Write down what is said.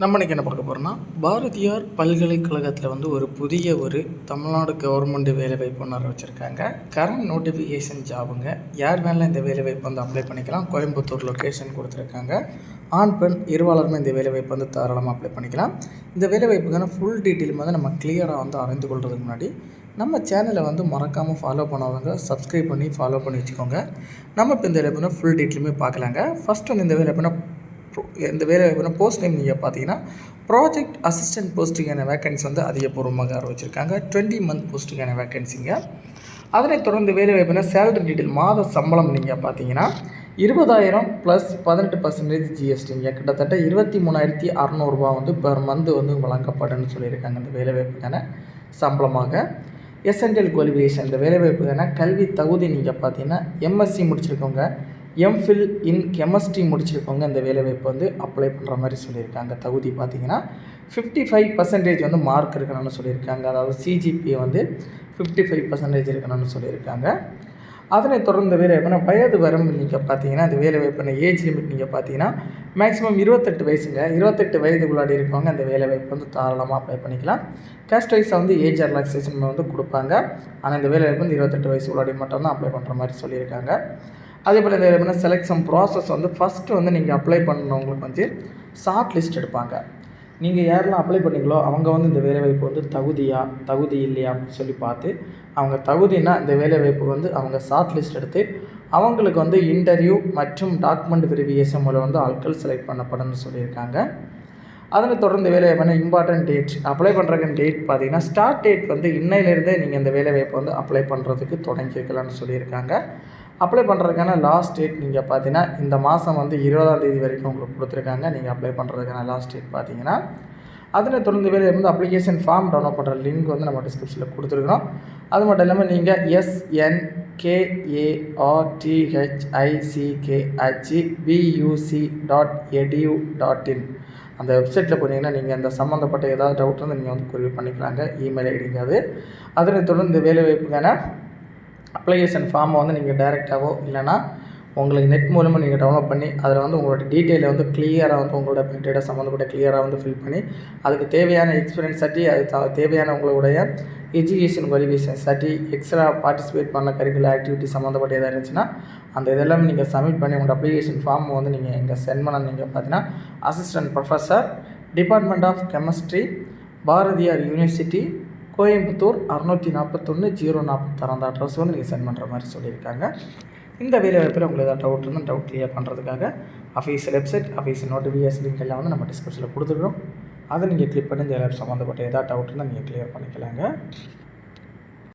நம்ம இன்றைக்கி என்ன பார்க்க போகிறோம்னா பாரதியார் பல்கலைக்கழகத்தில் வந்து ஒரு புதிய ஒரு தமிழ்நாடு கவர்மெண்ட் வேலைவாய்ப்பு ஒன்று வச்சுருக்காங்க கரண்ட் நோட்டிஃபிகேஷன் ஜாபுங்க யார் வேணாலும் இந்த வேலைவாய்ப்பு வந்து அப்ளை பண்ணிக்கலாம். கோயம்புத்தூர் லொக்கேஷன் கொடுத்துருக்காங்க. ஆண் பெண் இருவாளருமே இந்த வேலைவாய்ப்பு வந்து தாராளமாக அப்ளை பண்ணிக்கலாம். இந்த வேலைவாய்ப்புக்கான ஃபுல் டீட்டெயில் வந்து நம்ம கிளியராக வந்து அறிந்து கொள்றதுக்கு முன்னாடி நம்ம சேனலை வந்து மறக்காமல் ஃபாலோ பண்ணாதவங்க சப்ஸ்கிரைப் பண்ணி ஃபாலோ பண்ணி வச்சுக்கோங்க. நம்ம இப்போ இந்த வேலை ஃபுல் டீட்டெயிலுமே பார்க்கலாங்க. ஃபஸ்ட் வந்து இந்த வேலை எப்படின்னா இந்த வேலை போஸ்ட் நேம் நீங்கள் பார்த்தீங்கன்னா ப்ராஜெக்ட் அசிஸ்டன்ட் போஸ்ட்டுக்கான வேக்கன்சி வந்து அதிகபூர்வமாக ஆரம்பிச்சிருக்காங்க டுவெண்ட்டி மந்த் போஸ்ட்டுக்கான வேக்கன்சிங்க அதனைத் தொடர்ந்து வேலை வாய்ப்புனா சேலரி டீட்டெயில் மாத சம்பளம் நீங்கள் பார்த்தீங்கன்னா இருபதாயிரம் ப்ளஸ் பதினெட்டு பர்சன்டேஜ் ஜிஎஸ்டிங்க கிட்டத்தட்ட இருபத்தி மூணாயிரத்தி அறநூறுபா வந்து பெர் மந்த் வந்து வழங்கப்படுன்னு சொல்லியிருக்காங்க இந்த வேலைவாய்ப்புக்கான சம்பளமாக. எஸ்என்டிஎல் குவாலிஃபிகேஷன் இந்த வேலைவாய்ப்புக்கான கல்வி தகுதி நீங்கள் பார்த்தீங்கன்னா எம்எஸ்சி முடிச்சிருக்கவங்க எம்ஃபில் இன் கெமிஸ்ட்ரி முடிச்சிருக்கவங்க இந்த வேலைவாய்ப்பு வந்து அப்ளை பண்ணுற மாதிரி சொல்லியிருக்காங்க. தகுதி பார்த்தீங்கன்னா ஃபிஃப்டி ஃபைவ் பர்சன்டேஜ் வந்து மார்க் இருக்கணும்னு சொல்லியிருக்காங்க. அதாவது சிஜிபியை வந்து ஃபிஃப்டி ஃபைவ் பர்சன்டேஜ் இருக்கணும்னு சொல்லியிருக்காங்க. அதனை தொடர்ந்து வேலைவாய்ப்புனா வயது வரம்பு நீங்கள் பார்த்தீங்கன்னா அந்த வேலைவாய்ப்புன ஏஜ் லிமிட் நீங்கள் பார்த்தீங்கன்னா மேக்ஸிமம் இருபத்தெட்டு வயசுங்க. இருபத்தெட்டு வயதுக்குள்ளாடி இருக்கவங்க அந்த வேலைவாய்ப்பு வந்து தாராளமாக அப்ளை பண்ணிக்கலாம். கேஸ்ட் வைஸாக வந்து ஏஜ் ரிலாக்ஸேஷன் வந்து கொடுப்பாங்க. ஆனால் இந்த வேலைவாய்ப்பு வந்து இருபத்தெட்டு வயசுக்குள்ளாடி மட்டும்தான் அப்ளை பண்ணுற மாதிரி சொல்லியிருக்காங்க. அதே போல் இந்த எப்படின்னா செலெக்ஷன் ப்ராசஸ் வந்து ஃபஸ்ட்டு வந்து நீங்கள் அப்ளை பண்ணவங்களுக்கு வந்து ஷார்ட் லிஸ்ட் எடுப்பாங்க. நீங்கள் யாரெல்லாம் அப்ளை பண்ணீங்களோ அவங்க வந்து இந்த வேலைவாய்ப்பு வந்து தகுதியா தகுதி இல்லையா அப்படின்னு சொல்லி பார்த்து அவங்க தகுதினா இந்த வேலைவாய்ப்பு வந்து அவங்க ஷார்ட் லிஸ்ட் எடுத்து அவங்களுக்கு வந்து இன்டர்வியூ மற்றும் டாக்குமெண்ட் வெரிஃபிகேஷன் மூலம் வந்து ஆட்கள் செலக்ட் பண்ணப்படும்னு சொல்லியிருக்காங்க. அதனை தொடர்ந்து வேலைவாய்ப்பு இம்பார்ட்டன்ட் டேட் அப்ளை பண்ணுறதுக்கு டேட் பார்த்தீங்கன்னா ஸ்டார்ட் டேட் வந்து இன்னையிலேருந்தே நீங்கள் இந்த வேலைவாய்ப்பை வந்து அப்ளை பண்ணுறதுக்கு தொடங்கியிருக்கலாம்னு சொல்லியிருக்காங்க. அப்ளை பண்ணுறதுக்கான லாஸ்ட் டேட் நீங்கள் பார்த்தீங்கன்னா இந்த மாதம் வந்து இருபதாம் தேதி வரைக்கும் உங்களுக்கு கொடுத்துருக்காங்க. நீங்கள் அப்ளை பண்ணுறதுக்கான லாஸ்ட் டேட் பார்த்தீங்கன்னா அதில் தொடர்ந்து வேலை வந்து அப்ளிகேஷன் ஃபார்ம் டவுன்லோட் பண்ணுற லிங்க் வந்து நம்ம டிஸ்கிரிப்ஷனில் கொடுத்துருக்குறோம். அது மட்டும் இல்லாமல் நீங்கள் எஸ்என்கேஏஆர்டிஹெச்ஐசிகேஹெச்இ PUC dot edu dot in அந்த வெப்சைட்டில் போனீங்கன்னா நீங்கள் அந்த சம்மந்தப்பட்ட ஏதாவது டவுட் வந்து நீங்கள் வந்து குறிவு பண்ணிக்கலாங்க. இமெயில் ஐடிங்க அது. அதனை தொடர்ந்து வேலைவாய்ப்புக்கான அப்ளிகேஷன் ஃபார்மை வந்து நீங்கள் டைரெக்டாகவோ இல்லைனா உங்களுக்கு நெட் மூலமாக நீங்கள் டவுன்லோட் பண்ணி அதில் வந்து உங்களோட டீட்டெயிலை வந்து கிளியராக வந்து உங்களோட டேட்டா சம்மந்தப்பட்ட கிளியராக வந்து ஃபில் பண்ணி அதுக்கு தேவையான எக்ஸ்பீரியன்ஸ் சர்டி அது தேவையான உங்களுடைய education qualification cert extra participate பண்ண கரிக்குலர் ஆக்டிவிட்டி சம்மந்தப்பட்ட எதாக இருந்துச்சுன்னா அந்த இதெல்லாம் நீங்கள் சப்மிட் பண்ணி உங்களோட அப்ளிகேஷன் ஃபார்ம் வந்து நீங்கள் இங்கே சென்ட் பண்ண நீங்கள் பார்த்தீங்கன்னா assistant professor department of chemistry Bharathiar university Coimbatore அறநூற்றி நாற்பத்தொன்று ஜீரோ நாற்பத்தாறு அந்த அட்ரஸ் வந்து நீங்கள் சென்ட் பண்ணுற மாதிரி சொல்லியிருக்காங்க. இந்த வேலைவாய்ப்பில் உங்களுக்கு ஏதாவது டவுட் இருந்தால் டவுட் கிளியர் பண்ணுறதுக்காக official website official notification link எல்லாம் வந்து நம்ம டிஸ்கிரிப்ஷனில் கொடுத்துருக்கோம் அதை நீங்கள் கிளிக் பண்ணி இந்த சம்மந்தப்பட்ட ஏதாவது டவுட் இருந்தால் நீங்கள் கிளியர் பண்ணிக்கலாங்க.